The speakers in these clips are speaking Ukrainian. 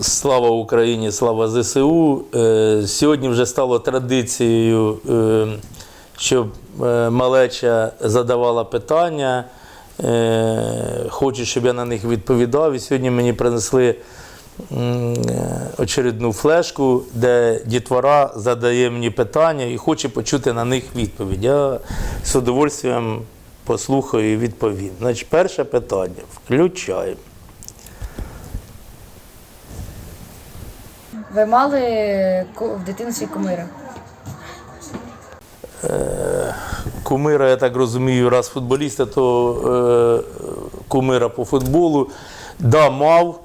Слава Україні, слава ЗСУ. Е, Сьогодні вже стало традицією, е, щоб е, малеча задавала питання. Хочуть, щоб я на них відповідав. І сьогодні мені принесли очередну флешку, де дітвора задає мені питання і хоче почути на них відповідь. Я з удовольствием послухаю і відповім. Значить, перше питання. Включаємо. Ви мали в дитинстві кумира? Кумира, я так розумію, раз футболіста, то е, кумира по футболу. Да, мав.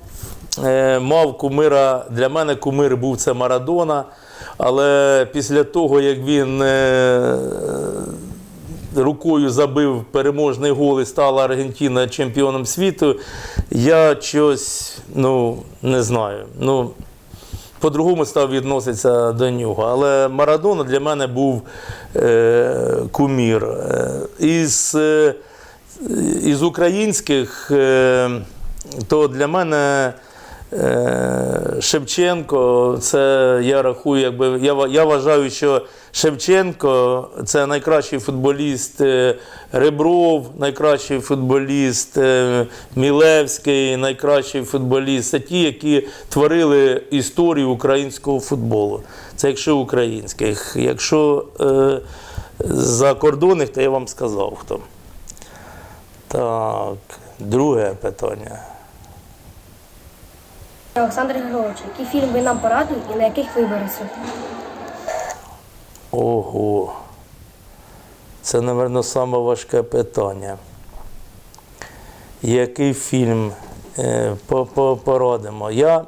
Е, мав кумира. Для мене кумир був це Марадона. Але після того, як він е, рукою забив переможний гол і стала Аргентина чемпіоном світу, я щось, ну, не знаю. Ну, по-другому став відноситися до нього. Але Марадона для мене був е, кумір. Е, Із, е, із українських, е, то для мене Шевченко, це я рахую, якби я, я вважаю, що Шевченко це найкращий футболіст е, Ребров, найкращий футболіст е, Мілевський, найкращий футболіст. Це ті, які творили історію українського футболу. Це якщо українських. Якщо е, закордонних, то я вам сказав хто. Так, друге питання. Олександр Григорович, який фільм ви нам порадили і на яких вибереться? Ого. Це, мабуть, саме важке питання. Який фільм е, по- по- порадимо? Я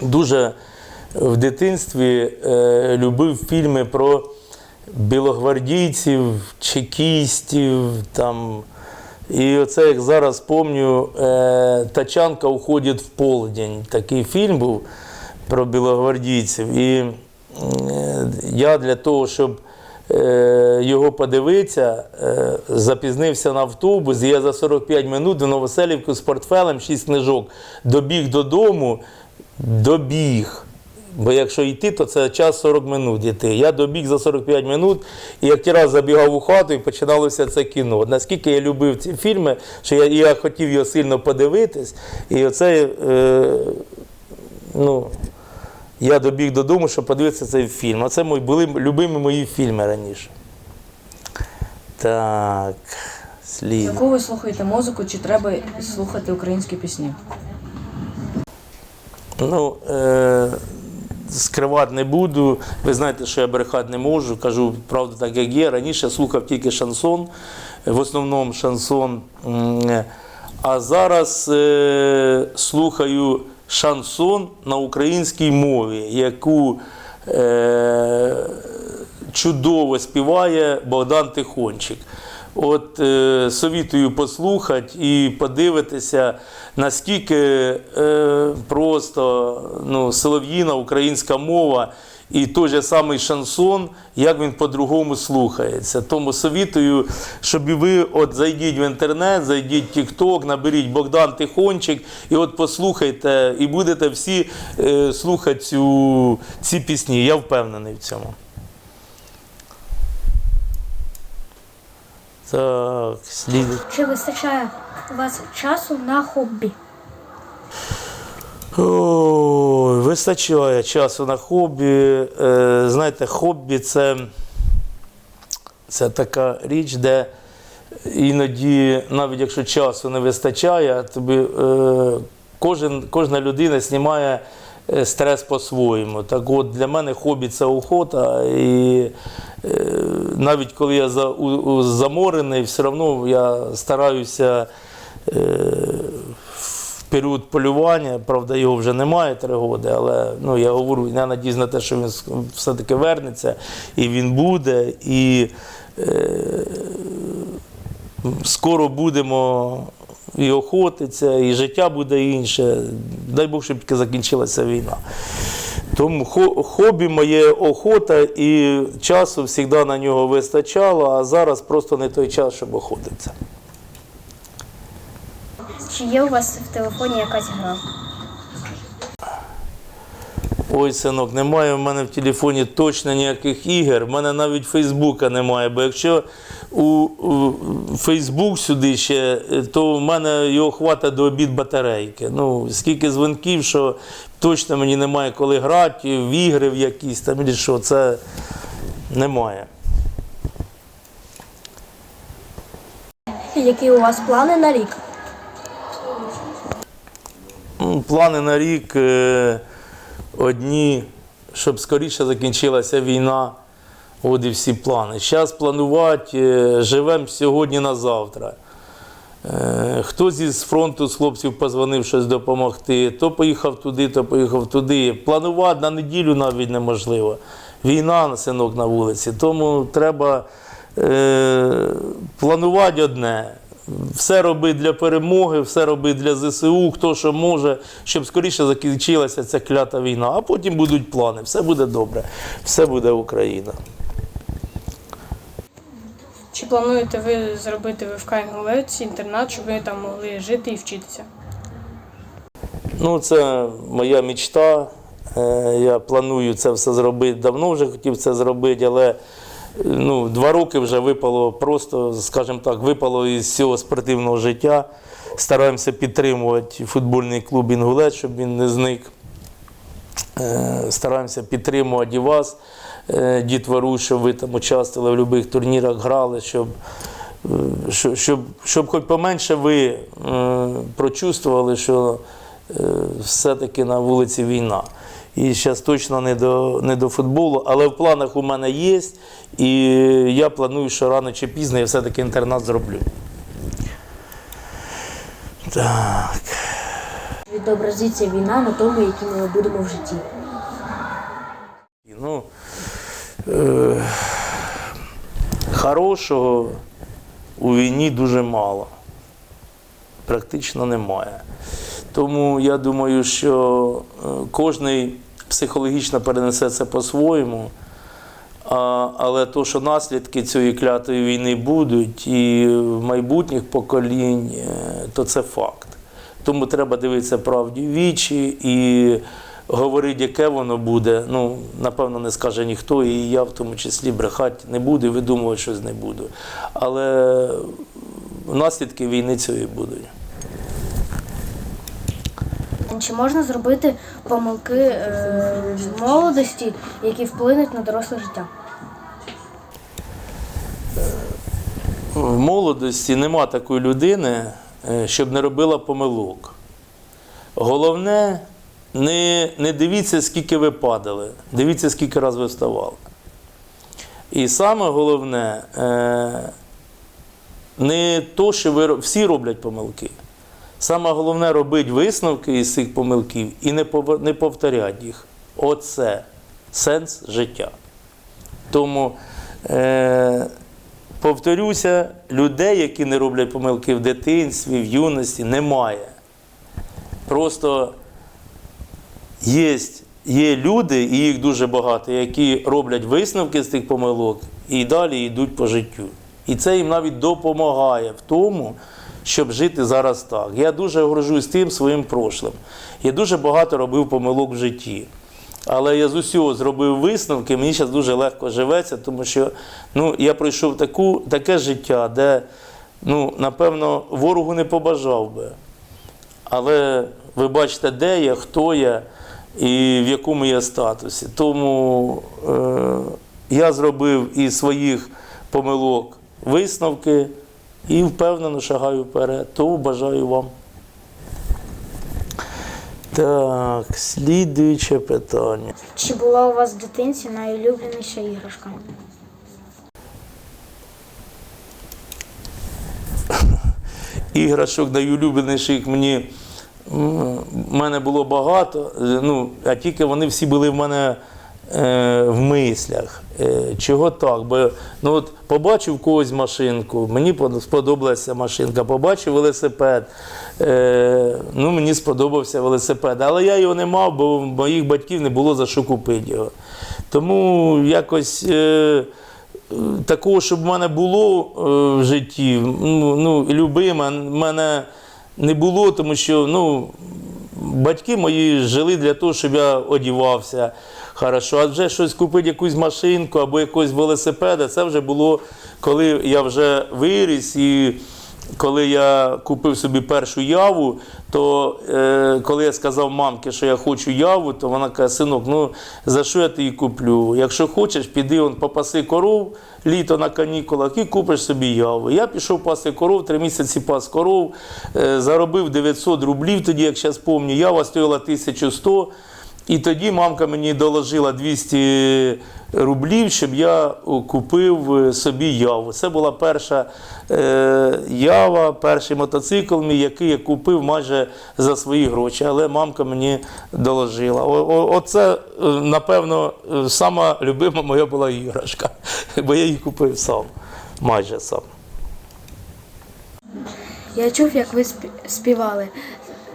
дуже в дитинстві е, любив фільми про білогвардійців, чекістів. Там. І оце, як зараз пам'ятаю, е, Тачанка уходить в полдень. Такий фільм був про білогвардійців. І е, я для того, щоб е, його подивитися, запізнився на автобус. І я за 45 минут до Новоселівки з портфелем, 6 книжок, добіг додому, добіг. Бо якщо йти, то це час 40 минут йти. Я добіг за 45 минут, і як ті раз забігав у хату і починалося це кіно. Наскільки я любив ці фільми, що я, я хотів його сильно подивитись. І оце, е, ну, я добіг додому, щоб подивитися цей фільм. Оце мої, були любимі мої фільми раніше. Так, слід. Яку ви слухаєте музику, чи треба слухати українські пісні? Ну, е, скривати не буду. Ви знаєте, що я брехати не можу. Кажу правду так, як є. Раніше слухав тільки шансон, в основному шансон. А зараз е, слухаю шансон на українській мові, яку е, чудово співає Богдан Тихончик. От е, совітую послухати і подивитися, наскільки е, просто ну, солов'їна українська мова і той же самий шансон, як він по-другому слухається. Тому совітую, щоб і ви от зайдіть в інтернет, зайдіть в TikTok, наберіть Богдан Тихончик і от послухайте, і будете всі е, слухати цю, ці пісні. Я впевнений в цьому. Так, слід. Чи вистачає у вас часу на хобі? Ой, вистачає часу на хобі. Е, знаєте, хобі це, це така річ, де іноді, навіть якщо часу не вистачає, тобі е, кожен, кожна людина знімає стрес по-своєму. Так от для мене хобі це охота. І е, навіть коли я заморений, все одно я стараюся. Е, в період полювання, правда, його вже немає три роки, але ну, я говорю, я надіюсь на те, що він все-таки вернеться, і він буде. І е, скоро будемо і охотиться, і життя буде інше. Дай Бог, щоб закінчилася війна. Тому хо- хобі моє охота, і часу завжди на нього вистачало, а зараз просто не той час, щоб охотитися. Чи є у вас в телефоні якась гра? Ой, синок, немає в мене в телефоні точно ніяких ігор. В мене навіть Фейсбука немає. Бо якщо у, Фейсбук сюди ще, то в мене його хватить до обід батарейки. Ну, скільки дзвонків, що точно мені немає коли грати в ігри в якісь там, і що це немає. Які у вас плани на рік? Ну, Плани на рік е, одні, щоб скоріше закінчилася війна. От і всі плани. Зараз планувати, е, живемо сьогодні на завтра. Е, Хтось із фронту з хлопців позвонив щось допомогти, то поїхав туди, то поїхав туди. Планувати на неділю навіть неможливо. Війна, синок на вулиці. Тому треба е, планувати одне. Все робити для перемоги, все робити для ЗСУ, хто що може, щоб скоріше закінчилася ця клята війна. А потім будуть плани. Все буде добре, все буде Україна. Чи плануєте ви зробити в ВФК Інгулець інтернат, щоб ви там могли жити і вчитися? Ну, це моя мечта. Е, Я планую це все зробити. Давно вже хотів це зробити, але ну, два роки вже випало просто, скажімо так, випало із цього спортивного життя. Стараємося підтримувати футбольний клуб Інгулець, щоб він не зник. Е, Стараємося підтримувати і вас, е, дітвору, щоб ви там участвували в будь-яких турнірах, грали, щоб, е, щоб, щоб, хоч поменше ви прочувствували, що все-таки на вулиці війна. І зараз точно не до, не до футболу, але в планах у мене є, і я планую, що рано чи пізно я все-таки інтернат зроблю. Так. Відобразиться війна на тому, яким ми будемо в житті. Ну, е, хорошого у війні дуже мало. Практично немає. Тому я думаю, що е, кожен психологічно перенесе це по-своєму. Але то, що наслідки цієї клятої війни будуть і в майбутніх поколінь, е, то це факт. Тому треба дивитися правді в вічі і говорити, яке воно буде. Ну, напевно, не скаже ніхто, і я в тому числі брехати не буду, видумувати щось не буду. Але наслідки війни цієї будуть. Чи можна зробити помилки е, в молодості, які вплинуть на доросле життя? В молодості нема такої людини, е, щоб не робила помилок. Головне, не, не дивіться, скільки ви падали, дивіться, скільки разів ви вставали. І саме головне, е, не то, що ви всі роблять помилки. Саме головне робити висновки із цих помилків і не, повторяти їх. Оце сенс життя. Тому е, повторюся, людей, які не роблять помилки в дитинстві, в юності, немає. Просто є, є люди, і їх дуже багато, які роблять висновки з тих помилок і далі йдуть по життю. І це їм навіть допомагає в тому, щоб жити зараз так. Я дуже горжусь тим своїм прошлим. Я дуже багато робив помилок в житті. Але я з усього зробив висновки, мені зараз дуже легко живеться, тому що ну, я пройшов таку, таке життя, де, ну, напевно, ворогу не побажав би. Але ви бачите, де я, хто я і в якому я статусі. Тому е, я зробив із своїх помилок висновки і впевнено шагаю вперед. Тому бажаю вам. Так, слідуюче питання. Чи була у вас в дитинці найулюбленіша іграшка? іграшок найулюбленіших мені в мене було багато, ну, а тільки вони всі були в мене в мислях. Е, чого так? Бо ну, от, побачив когось машинку, мені сподобалася машинка, побачив велосипед. Е, ну, мені сподобався велосипед. Але я його не мав, бо моїх батьків не було за що купити його. Тому якось. Е, такого, щоб в мене було е, в житті, ну, ну, мене не було, тому що ну, батьки мої жили для того, щоб я одівався хорошо. А вже щось купити, якусь машинку або якогось велосипеда, це вже було, коли я вже виріс і. Коли я купив собі першу яву, то е, коли я сказав мамці, що я хочу яву, то вона каже, синок, ну за що я тобі куплю? Якщо хочеш, піди он попаси коров літо на канікулах і купиш собі яву. Я пішов пасти коров, три місяці пас коров, е, заробив 900 рублів тоді, як зараз пам'ятаю, ява стоїла 1100. І тоді мамка мені доложила 200 рублів, щоб я купив е, собі яву. Це була перша е, ява, перший мотоцикл, мій, який я купив майже за свої гроші. Але мамка мені доложила. Оце, е, напевно, сама любима моя була іграшка, бо я її купив сам, майже сам. Я чув, як ви спі- співали.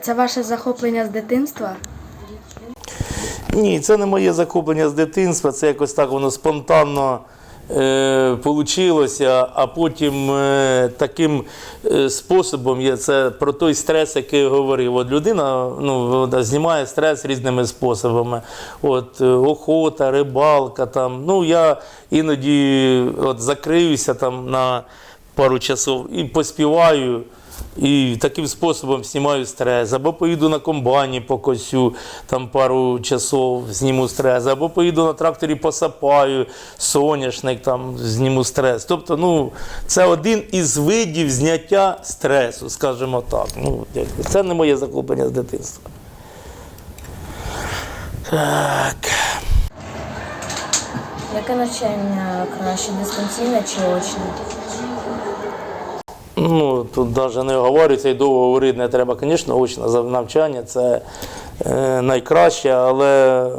Це ваше захоплення з дитинства? Ні, це не моє захоплення з дитинства, це якось так воно спонтанно е, получилося, а потім е, таким е, способом є це про той стрес, який я говорив. От людина ну, знімає стрес різними способами. От, е, охота, рибалка. Там. Ну, я іноді от, закриюся там на пару часов і поспіваю. І таким способом знімаю стрес. Або поїду на комбайні по косю, там пару часов зніму стрес, або поїду на тракторі посапаю, соняшник, там зніму стрес. Тобто, ну, це один із видів зняття стресу, скажімо так. Ну, це не моє захоплення з дитинства. Так. Яке навчання краще, дистанційне чи очне? Ну, тут навіть не говориться і довго говорити не треба. Звісно, очне навчання це е, найкраще, але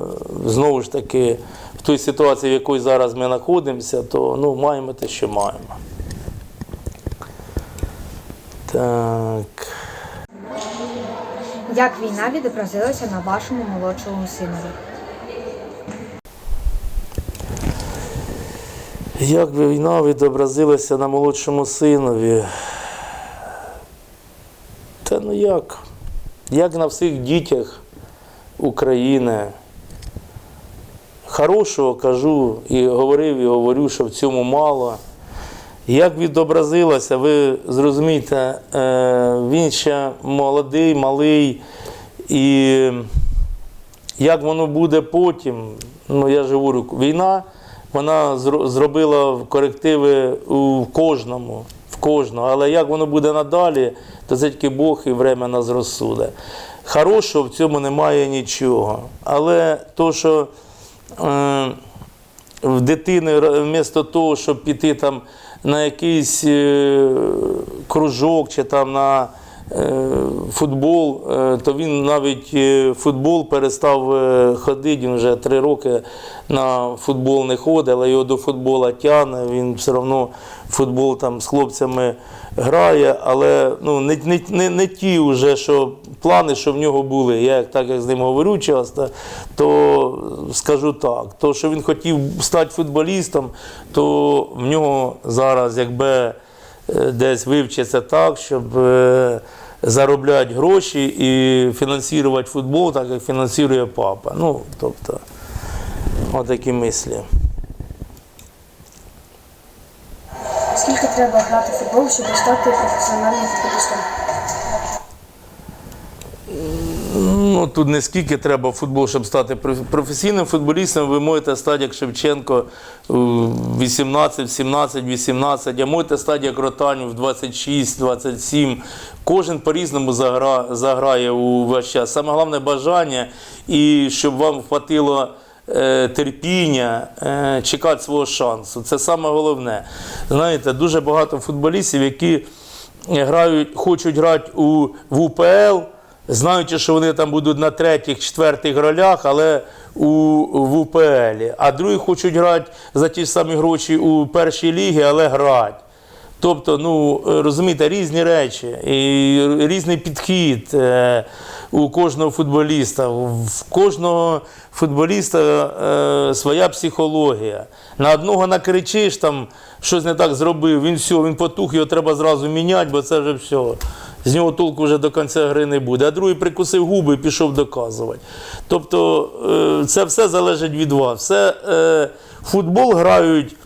знову ж таки, в той ситуації, в якій зараз ми знаходимося, то ну, маємо те, що маємо. Так. Як війна відобразилася на вашому молодшому синові? Як би війна відобразилася на молодшому синові? Та ну як? Як на всіх дітях України. Хорошого кажу і говорив, і говорю, що в цьому мало. Як відобразилося, ви зрозумієте, е, він ще молодий, малий, і як воно буде потім, ну я ж говорю, війна вона зробила корективи у кожному, в кожного. Але як воно буде надалі, то це тільки Бог і время нас розсуде. Хорошого в цьому немає нічого. Але то, що е, в дитини вмісто того, щоб піти там на якийсь е, кружок чи там на футбол, е, то він навіть е, футбол перестав е, ходити. Він вже три роки на футбол не ходить, але його до футбола тягне. Він все одно футбол там з хлопцями грає, але ну, не, не, не, не ті вже, що плани, що в нього були. Я так як з ним говорю часто, то скажу так, то що він хотів стати футболістом, то в нього зараз якби е, десь вивчиться так, щоб е, заробляти гроші і фінансувати футбол, так як фінансує папа. Ну, тобто, отакі мислі. Скільки треба грати в футбол, щоб стати професіональним футболістом? Ну, тут не скільки треба футбол, щоб стати професійним футболістом. Ви можете стати як Шевченко у 18, 17, 18, а можете стати як Ротанів в 26, 27. Кожен по-різному загра, заграє у ваш час. Саме головне бажання і щоб вам хватило е, терпіння е, чекати свого шансу. Це саме головне. Знаєте, дуже багато футболістів, які грають, хочуть грати у, в УПЛ знаючи, що вони там будуть на третіх, четвертих ролях, але у, в УПЛ. А другі хочуть грати за ті ж самі гроші у першій лігі, але грати. Тобто, ну розумієте, різні речі і різний підхід е, у кожного футболіста. В кожного футболіста е, своя психологія. На одного накричиш, там щось не так зробив, він все, він потух, його треба зразу міняти, бо це вже все. З нього толку вже до кінця гри не буде. А другий прикусив губи і пішов доказувати. Тобто е, це все залежить від вас. Все, е, футбол грають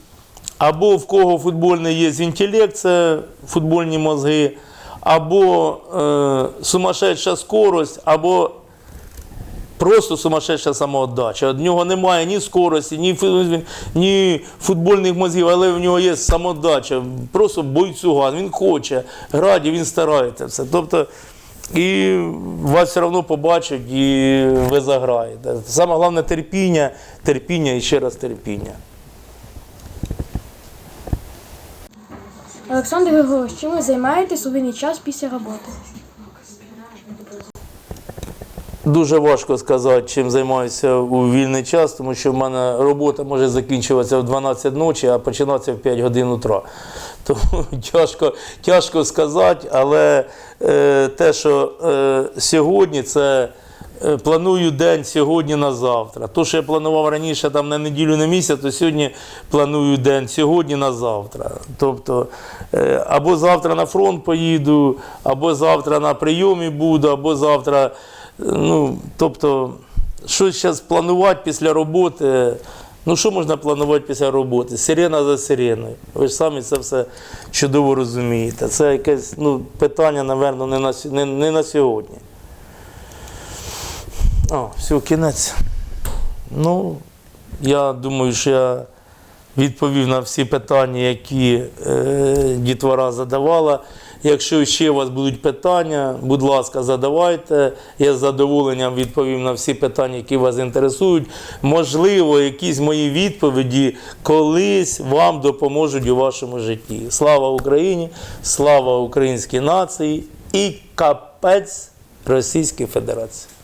або в кого футбольний є інтелект, це футбольні мозги, або е, сумасшедша скорость, або просто сумасшедша самоотдача. Від нього немає ні скорості, ні, ні футбольних мозгів, але в нього є самоотдача. Просто бойцюган. Він хоче грати, він старається все. Тобто, і вас все одно побачать, і ви заграєте. Саме головне терпіння, терпіння і ще раз терпіння. Олександр Григорович, чим ви займаєтесь у вільний час після роботи? Дуже важко сказати, чим займаюся у вільний час, тому що в мене робота може закінчуватися в 12 ночі, а починатися в 5 годин утра. Тому тяжко, тяжко сказати, але е, те, що е, сьогодні це. е, Планую день сьогодні на завтра. То, що я планував раніше там на неділю на місяць, то сьогодні планую день сьогодні на завтра. Тобто е, або завтра на фронт поїду, або завтра на прийомі буду, або завтра. Ну, тобто, щось зараз планувати після роботи. Ну, що можна планувати після роботи? Сирена за сиреною. Ви ж самі це все чудово розумієте. Це якесь ну, питання, напевно, не на, не, не на сьогодні. О, все, кінець. Ну, я думаю, що я відповів на всі питання, які е, дітвора задавала. Якщо ще у вас будуть питання, будь ласка, задавайте. Я з задоволенням відповім на всі питання, які вас інтересують. Можливо, якісь мої відповіді колись вам допоможуть у вашому житті. Слава Україні! Слава українській нації і капець Російській Федерації.